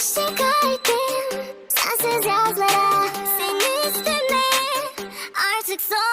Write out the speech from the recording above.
Düştüm kalbim. Sensiz yazlara Senin üstüme artık son